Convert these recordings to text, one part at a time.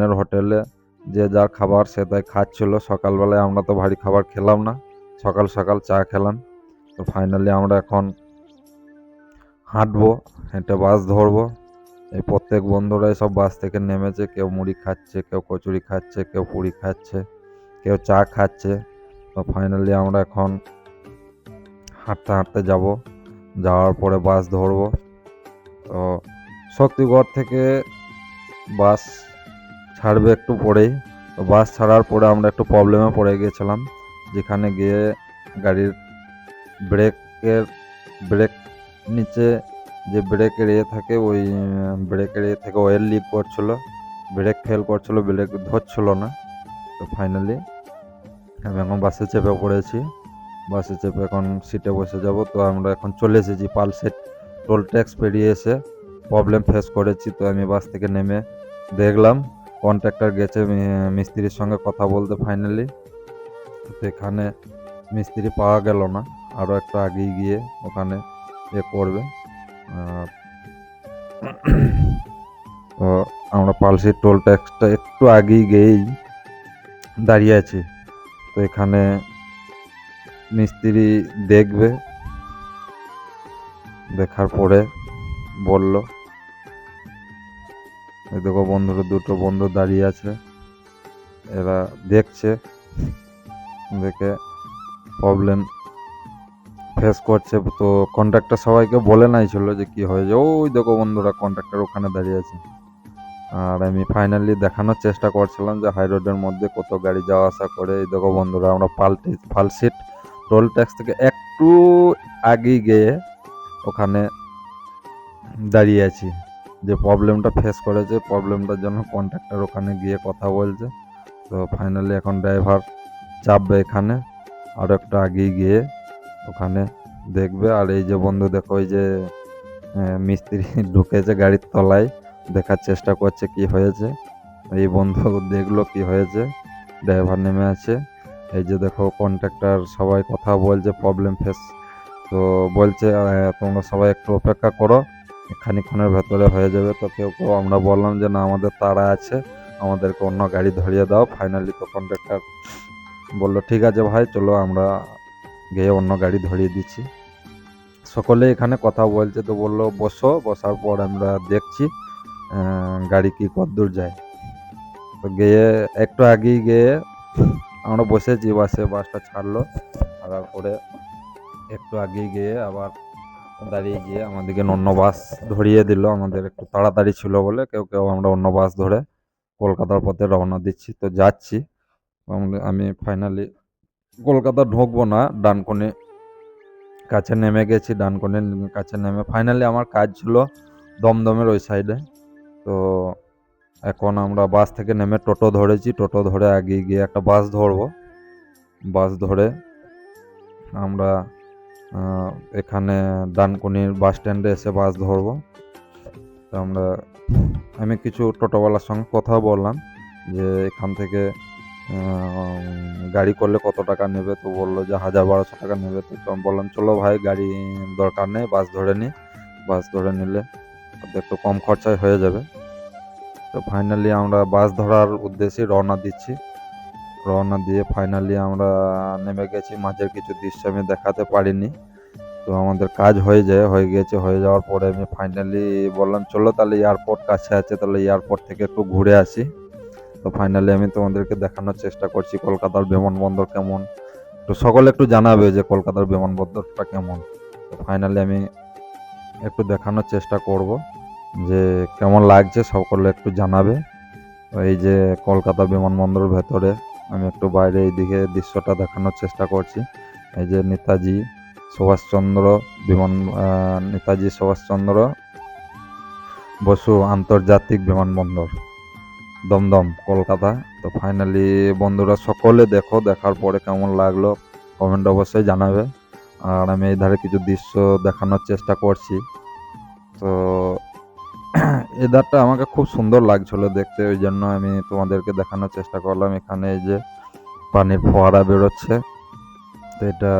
সামনের হোটেলে যে যার খাবার সে তাই খাচ্ছিল। সকালবেলায় আমরা তো ভারী খাবার খেলাম না। সকাল সকাল চা খেলাম। তো ফাইনালি আমরা এখন হাঁটবো, হেঁটে বাস ধরবো। এই প্রত্যেক বন্ধুরাই সব বাস থেকে নেমেছে। কেউ মুড়ি খাচ্ছে, কেউ কচুরি খাচ্ছে, কেউ পুরি খাচ্ছে, কেউ চা খাচ্ছে। তো ফাইনালি আমরা এখন হাঁটতে হাঁটতে যাব। যাওয়ার পরে বাস ধরবো। তো শক্তিগড় থেকে বাস ছাড়বে একটু পরেই। তো বাস ছাড়ার পরে আমরা একটু প্রবলেমে পড়ে গিয়েছিলাম, যেখানে গিয়ে গাড়ির ব্রেকের ব্রেক নিচে যে ব্রেকের ইয়ে থাকে, ওই ব্রেকের ইয়ে থেকে অয়েল লিক করছিল। ব্রেক ফেল করছিল ব্রেক ধরছিল না। তো ফাইনালি আমি এখন বাসে চেপে পড়েছি। বাসে চেপে এখন সিটে বসে যাব। তো আমরা এখন চলে এসেছি পালসেট টোল ট্যাক্স পেরিয়ে এসে প্রবলেম ফেস করেছি। তো আমি বাস থেকে নেমে দেখলাম কন্ট্রাক্টর গেছে মিস্ত্রির সঙ্গে কথা বলতে ফাইনালি তো এখানে মিস্ত্রি পাওয়া গেল না আরও একটু আগেই গিয়ে ওখানে এ করবে। তো আমরা পালসির টোল ট্যাক্সটা একটু আগেই গিয়েই দাঁড়িয়ে আছি। তো এখানে মিস্ত্রি দেখবে, দেখার পরে বলল। এই দেখো বন্ধুরা, দুটো বন্ধু দাঁড়িয়ে আছে। এরা দেখছে, দেখে প্রবলেম ফেস করছে। তো কন্ট্রাক্টর সবাইকে বলে নাই ছিল যে কি হয়েছে। ওই দেখো বন্ধুরা কন্ট্রাক্টর ওখানে দাঁড়িয়ে আছে। আর আমি ফাইনালি দেখানোর চেষ্টা করছিলাম যে হাই রোডের মধ্যে কত গাড়ি যাওয়া আসা করে। এই দেখো বন্ধুরা, আমরা পাল্টি ফালসিট টোল ট্যাক্স থেকে একটু আগে গিয়ে ওখানে দাঁড়িয়ে আছি। যে প্রবলেমটা ফেস করেছে প্রবলেমটার জন্য কন্ট্রাক্টর ওখানে গিয়ে কথা বলছে। তো ফাইনালি এখন ড্রাইভার চাপবে এখানে, আর একটা আগেই গিয়ে ওখানে দেখবে। আর এই যে বন্ধু, দেখো ওই যে মিস্ত্রি ঢুকেছে গাড়ির তলায়, দেখার চেষ্টা করছে কি হয়েছে। এই বন্ধু দেখল কি হয়েছে ড্রাইভার নেমে আছে। এই যে দেখো কন্ট্রাক্টর সবাই কথা বলছে প্রবলেম ফেস তো বলছে তোমরা সবাই একটু অপেক্ষা করো খানিক্ষণের ভেতরে হয়ে যাবে। তো কেউ কেউ আমরা বললাম যে, না, আমাদের তাড়া আছে। আমাদেরকে অন্য গাড়ি ধরিয়ে দাও। ফাইনালি তো কন্ট্রাক্টর বলল, ঠিক আছে ভাই, চলো আমরা গিয়ে অন্য গাড়ি ধরিয়ে দিচ্ছি। সকলে এখানে কথা বলছে। তো বলল, বসো। বসার পর আমরা দেখছি গাড়ি কি কদ্দূর যায়। তো গিয়ে একটু আগেই গিয়ে আমরা বসেছি, বাসে বাসটা ছাড়লো। ছাড়ার পরে একটু আগেই গিয়ে আবার দাঁড়িয়ে গিয়ে আমাদেরকে অন্য বাস ধরিয়ে দিল। আমাদের একটু তাড়াতাড়ি ছিল বলে কেউ কেউ আমরা অন্য বাস ধরে কলকাতার পথে রওনা দিচ্ছি। তো যাচ্ছি। আমি ফাইনালি কলকাতা ঢুকবো না ডানকুনি কাছে নেমে গেছি ডানকুনির কাছে নেমে ফাইনালি আমার কাজ ছিল দমদমের ওই সাইডে তো এখন আমরা বাস থেকে নেমে টোটো ধরেছি। টোটো ধরে আগে গিয়ে একটা বাস ধরবো। বাস ধরে আমরা এখানে ডানকুনির বাস স্ট্যান্ডে এসে বাস ধরবো। তো আমরা, আমি কিছু টোটোওয়ালার সঙ্গে কথা বললাম যে এখান থেকে গাড়ি করলে কত টাকা নেবে? তো বলল যে হাজার বারোশো টাকা নেবে। তো আমি বললাম, চলো ভাই, গাড়ি দরকার নেই, বাস ধরে নিই বাস ধরে নিলে একটু কম খরচায় হয়ে যাবে। তো ফাইনালি আমরা বাস ধরার উদ্দেশ্যে রওনা দিচ্ছি। রওনা দিয়ে ফাইনালি আমরা নেমে গেছি। মাঝের কিছু দৃশ্য আমি দেখাতে পারিনি। তো আমাদের কাজ হয়ে যায়, হয়ে গেছে। হয়ে যাওয়ার পরে আমি ফাইনালি বললাম, চলো তাহলে এয়ারপোর্ট কাছে আছে, তাহলে এয়ারপোর্ট থেকে একটু ঘুরে আসি। তো ফাইনালি আমি তোমাদেরকে দেখানোর চেষ্টা করছি, কলকাতার বিমানবন্দর কেমন? তো সকলে একটু জানাবে যে কলকাতার বিমানবন্দরটা কেমন? তো ফাইনালি আমি একটু দেখানোর চেষ্টা করব যে কেমন লাগছে, সকলে একটু জানাবে। এই যে কলকাতা বিমানবন্দরের ভেতরে আমি একটু বাইরে এইদিকে দৃশ্যটা দেখানোর চেষ্টা করছি। এই যে নেতাজি, সুভাষচন্দ্র বিমান নেতাজি সুভাষচন্দ্র বসু আন্তর্জাতিক বিমানবন্দর। দমদম, কলকাতা। তো ফাইনালি বন্ধুরা সকলে দেখো, দেখার পরে কেমন লাগল কমেন্ট অবশ্যই জানাবে। আর আমি এই ধারে কিছু দৃশ্য দেখানোর চেষ্টা করছি। তো এই ধারটা আমাকে খুব সুন্দর লাগছিল দেখতে, ওই জন্য আমি তোমাদেরকে দেখানোর চেষ্টা করলাম। এখানে এই যে পানির ফোয়ারা বেরোচ্ছে। তো এটা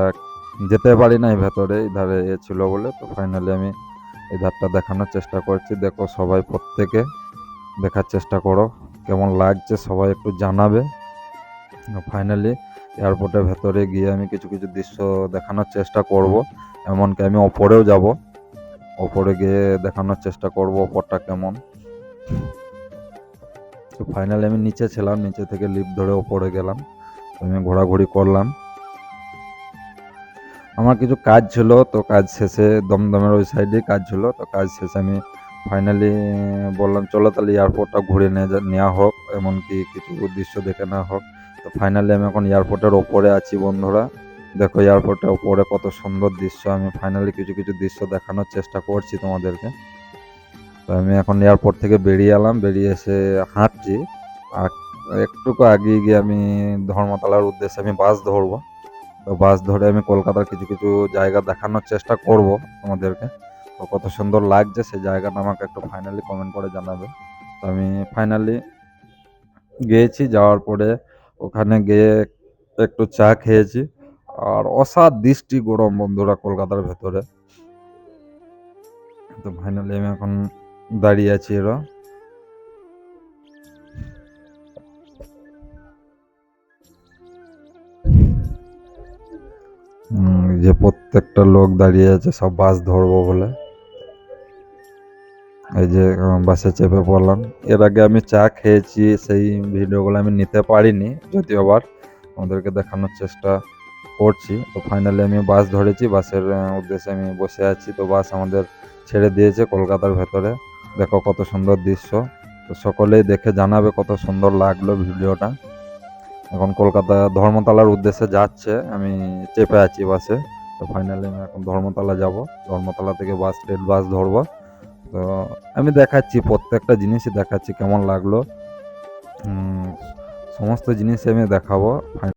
যেতে পারি ভেতরে এই ধারে এ ছিল বলে। তো ফাইনালি আমি এই দেখানোর চেষ্টা করছি। দেখো সবাই প্রত্যেকে দেখার চেষ্টা করো, কেমন লাগছে সবাই একটু জানাবে। ফাইনালি এয়ারপোর্টের ভেতরে গিয়ে আমি কিছু কিছু দৃশ্য দেখানোর চেষ্টা করব, এমনকি আমি ওপরেও যাব। ওপরে গিয়ে দেখানোর চেষ্টা করব ওপরটা কেমন। তো ফাইনালি আমি নিচে ছিলাম, নিচে থেকে লিফট ধরে ওপরে গেলাম। আমি ঘোরাঘুরি করলাম। আমার কিছু কাজ ছিল, তো কাজ শেষে দমদমের ওই সাইডে কাজ ছিল। তো কাজ শেষে আমি ফাইনালি বললাম, চলো তাহলে এয়ারপোর্টটা ঘুরে নেওয়া হোক, এমনকি কিছু দৃশ্য দেখে নেওয়া হোক। তো ফাইনালি আমি এখন এয়ারপোর্টের ওপরে আছি বন্ধুরা। দেখো এয়ারপোর্টের ওপরে কত সুন্দর দৃশ্য। আমি ফাইনালি কিছু কিছু দৃশ্য দেখানোর চেষ্টা করছি তোমাদেরকে। তো আমি এখন এয়ারপোর্ট থেকে বেরিয়ে এলাম, বেরিয়ে এসে হাঁটছি। আর একটুকু আগে গিয়ে আমি ধর্মতলার উদ্দেশ্যে আমি বাস ধরবো। তো বাস ধরে আমি কলকাতার কিছু কিছু জায়গা দেখানোর চেষ্টা করব তোমাদেরকে। তো কত সুন্দর লাগছে, সেই জায়গাটা আমাকে একটু ফাইনালি কমেন্ট করে জানাবে। তো আমি ফাইনালি গিয়েছি, যাওয়ার পরে ওখানে গিয়ে একটু চা খেয়েছি। আর অসাধ দৃষ্টি গরম বন্ধুরা কলকাতার ভেতরে। তো ফাইনালি আমি এখন দাঁড়িয়ে আছি এরা। যে প্রত্যেকটা লোক দাঁড়িয়ে আছে, সব বাস ধরবো বলে। এই যে বাসে চেপে পড়লাম। এর আগে আমি চা খেয়েছি, সেই ভিডিওগুলো আমি নিতে পারিনি, যদিও আবার। আমাদেরকে দেখানোর চেষ্টা করছি। তো ফাইনালি আমি বাস ধরেছি। বাসের উদ্দেশ্যে আমি বসে আছি। তো বাস আমাদের ছেড়ে দিয়েছে কলকাতার ভেতরে। দেখো কত সুন্দর দৃশ্য। তো সকলেই দেখে জানাবে কত সুন্দর লাগল ভিডিওটা। এখন কলকাতা ধর্মতলার উদ্দেশ্যে যাচ্ছে। আমি চেপে আছি বাসে তো ফাইনালি আমি এখন ধর্মতলা যাব। ধর্মতলা থেকে বাস স্টেট বাস ধরবো। তো আমি দেখাচ্ছি, প্রত্যেকটা জিনিসই দেখাচ্ছি কেমন লাগল। সমস্ত জিনিসই আমি দেখাবো।